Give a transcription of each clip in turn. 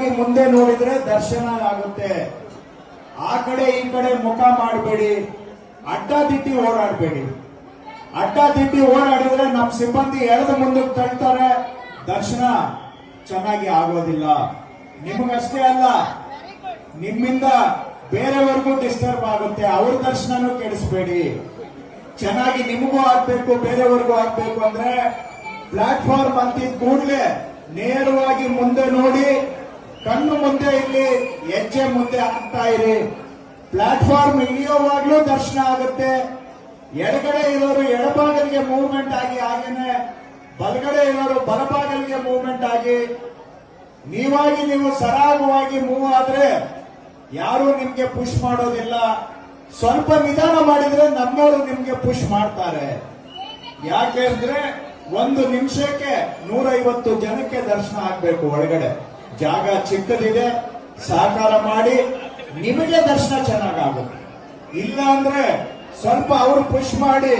ನೇರವಾಗಿ ಮುಂದೆ ನೋಡಿದ್ರೆ ದರ್ಶನ ಆಗುತ್ತೆ. ಆ ಕಡೆ ಈ ಕಡೆ ಮುಖ ಮಾಡಬೇಡಿ. ಅಡ್ಡ ದಿಟ್ಟಿ ಓಡಾಡಬೇಡಿ. ಅಡ್ಡ ದಿಟ್ಟಿ ಓಡಾಡಿದ್ರೆ ನಮ್ಮ ಸಿಬ್ಬಂದಿ ಎಳೆದು ಮುಂದಕ್ಕೆ ತಳ್ತಾರೆ. ದರ್ಶನ ಚೆನ್ನಾಗಿ ಆಗೋದಿಲ್ಲ. ನಿಮಗಷ್ಟೇ ಅಲ್ಲ, ನಿಮ್ಮಿಂದ ಬೇರೆಯವ್ರಿಗೂ ಡಿಸ್ಟರ್ಬ್ ಆಗುತ್ತೆ. ಅವ್ರ ದರ್ಶನನೂ ಕೆಡಿಸ್ಬೇಡಿ. ಚೆನ್ನಾಗಿ ನಿಮಗೂ ಆಗ್ಬೇಕು, ಬೇರೆಯವ್ರಿಗೂ ಆಗ್ಬೇಕು ಅಂದ್ರೆ ಪ್ಲಾಟ್ಫಾರ್ಮ್ ಅಂತಿದ್ ಕೂಡಲೇ ನೇರವಾಗಿ ಮುಂದೆ ನೋಡಿ ಕಣ್ಣು ಮುಂದೆ ಇಲ್ಲಿ ಹೆಜ್ಜೆ ಮುಂದೆ ಆಗ್ತಾ ಇರಿ. ಪ್ಲಾಟ್ಫಾರ್ಮ್ ಇಳಿಯೋವಾಗ್ಲೂ ದರ್ಶನ ಆಗುತ್ತೆ. ಎಡಗಡೆ ಇರೋರು ಎಡಭಾಗಲಿಗೆ ಮೂವ್ಮೆಂಟ್ ಆಗಿ, ಹಾಗೇನೆ ಬಲಗಡೆ ಇರೋರು ಬಲಭಾಗಲಿಗೆ ಮೂವ್ಮೆಂಟ್ ಆಗಿ. ನೀವಾಗಿ ನೀವು ಸರಾಗವಾಗಿ ಮೂವ್ ಆದ್ರೆ ಯಾರು ನಿಮ್ಗೆ ಪುಷ್ ಮಾಡೋದಿಲ್ಲ. ಸ್ವಲ್ಪ ನಿಧಾನ ಮಾಡಿದ್ರೆ ನಮ್ಮವರು ನಿಮ್ಗೆ ಪುಷ್ ಮಾಡ್ತಾರೆ. ಯಾಕೆ ಅಂದ್ರೆ ಒಂದು ನಿಮಿಷಕ್ಕೆ ನೂರೈವತ್ತು ಜನಕ್ಕೆ ದರ್ಶನ ಆಗ್ಬೇಕು ಒಳಗಡೆ. ಜಾಗ ಚಿಕ್ಕದಿದೆ, ಸಹಕಾರ ಮಾಡಿ, ನಿಮಗೆ ದರ್ಶನ ಚೆನ್ನಾಗಾಗುತ್ತೆ. ಇಲ್ಲ ಅಂದ್ರೆ ಸ್ವಲ್ಪ ಅವರು ಪುಷ್ ಮಾಡಿ,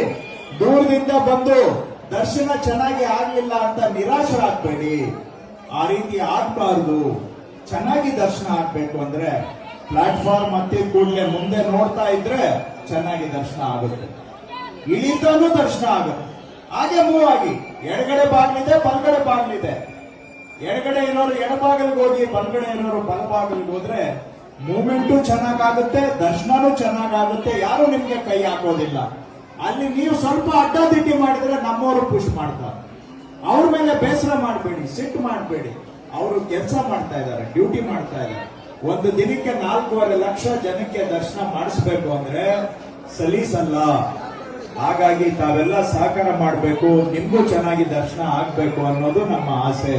ದೂರದಿಂದ ಬಂದು ದರ್ಶನ ಚೆನ್ನಾಗಿ ಆಗಲಿಲ್ಲ ಅಂತ ನಿರಾಶರಾಗಬೇಡಿ. ಆ ರೀತಿ ಆಗ್ಬಾರ್ದು. ಚೆನ್ನಾಗಿ ದರ್ಶನ ಆಗ್ಬೇಕು ಅಂದ್ರೆ ಪ್ಲಾಟ್ಫಾರ್ಮ್ ಹತ್ತಿದ ಕೂಡಲೇ ಮುಂದೆ ನೋಡ್ತಾ ಇದ್ರೆ ಚೆನ್ನಾಗಿ ದರ್ಶನ ಆಗುತ್ತೆ. ಇಳಿತಾನು ದರ್ಶನ ಆಗುತ್ತೆ. ಹಾಗೆ ಮೂವ್ ಆಗಿ. ಎಡಗಡೆ ಬಾಗಿಲಿದೆ, ಬಲಗಡೆ ಬಾಗಿಲಿದೆ. ಎಡಗಡೆ ಇರೋರು ಎಡಭಾಗಲಿಗೆ ಹೋಗಿ, ಬಲಗಡೆ ಇರೋರು ಬಲಭಾಗಲಿಗೆ ಹೋದ್ರೆ ಮೂಮೆಂಟು ಚೆನ್ನಾಗಾಗುತ್ತೆ, ದರ್ಶನನೂ ಚೆನ್ನಾಗಾಗುತ್ತೆ, ಯಾರು ನಿಮ್ಗೆ ಕೈ ಹಾಕೋದಿಲ್ಲ. ಅಲ್ಲಿ ನೀವು ಸ್ವಲ್ಪ ಅಡ್ಡಾದಿಡ್ಡಿ ಮಾಡಿದ್ರೆ ನಮ್ಮವರು ಪುಷ್ ಮಾಡ್ತಾರೆ. ಅವ್ರ ಮೇಲೆ ಬೇಸರ ಮಾಡಬೇಡಿ ಸಿಟ್ಟು ಮಾಡಬೇಡಿ. ಅವರು ಕೆಲಸ ಮಾಡ್ತಾ ಇದ್ದಾರೆ ಡ್ಯೂಟಿ ಮಾಡ್ತಾ ಇದ್ದಾರೆ. ಒಂದು ದಿನಕ್ಕೆ ನಾಲ್ಕೂವರೆ ಲಕ್ಷ ಜನಕ್ಕೆ ದರ್ಶನ ಮಾಡಿಸ್ಬೇಕು ಅಂದ್ರೆ ಸಲೀಸಲ್ಲ. ಹಾಗಾಗಿ ತಾವೆಲ್ಲ ಸಹಕಾರ ಮಾಡಬೇಕು, ನಿಮಗೂ ಚೆನ್ನಾಗಿ ದರ್ಶನ ಆಗ್ಬೇಕು ಅನ್ನೋದು ನಮ್ಮ ಆಸೆ.